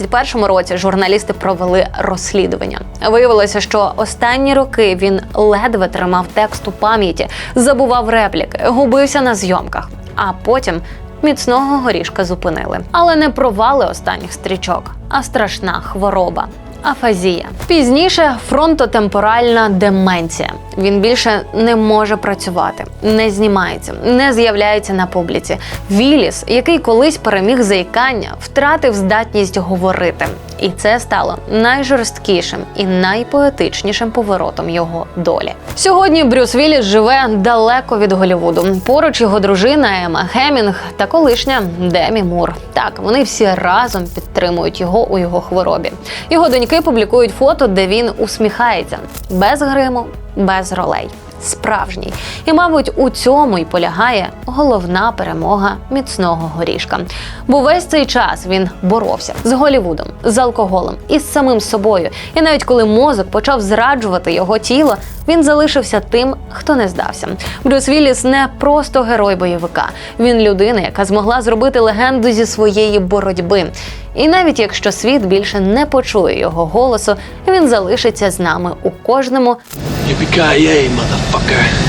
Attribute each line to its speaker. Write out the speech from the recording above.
Speaker 1: 2021 році журналісти провели розслідування. Виявилося, що останні роки він ледве тримав текст у пам'яті, забував репліки, губився на зйомках, а потім. Міцного горішка зупинили, але не провали останніх стрічок, а страшна хвороба. Афазія пізніше фронтотемпоральна деменція. Він більше не може працювати, не знімається, не з'являється на публіці. Віліс, який колись переміг заїкання, втратив здатність говорити, і це стало найжорсткішим і найпоетичнішим поворотом його долі. Сьогодні Брюс Вілліс живе далеко від Голлівуду. Поруч його дружина Ема Хемінг та колишня Демі Мур. Так, вони всі разом підтримують його у його хворобі. Його доньки публікують фото, де він усміхається без гриму, без ролей. Справжній, і, мабуть, у цьому й полягає головна перемога міцного горішка. Бо весь цей час він боровся з Голівудом, з алкоголем і з самим собою. І навіть коли мозок почав зраджувати його тіло, він залишився тим, хто не здався. Брюс Вілліс не просто герой бойовика. Він людина, яка змогла зробити легенду зі своєї боротьби. І навіть якщо світ більше не почує його голосу, він залишиться з нами у кожному
Speaker 2: Yippee-ki-yay, eh, motherfucker.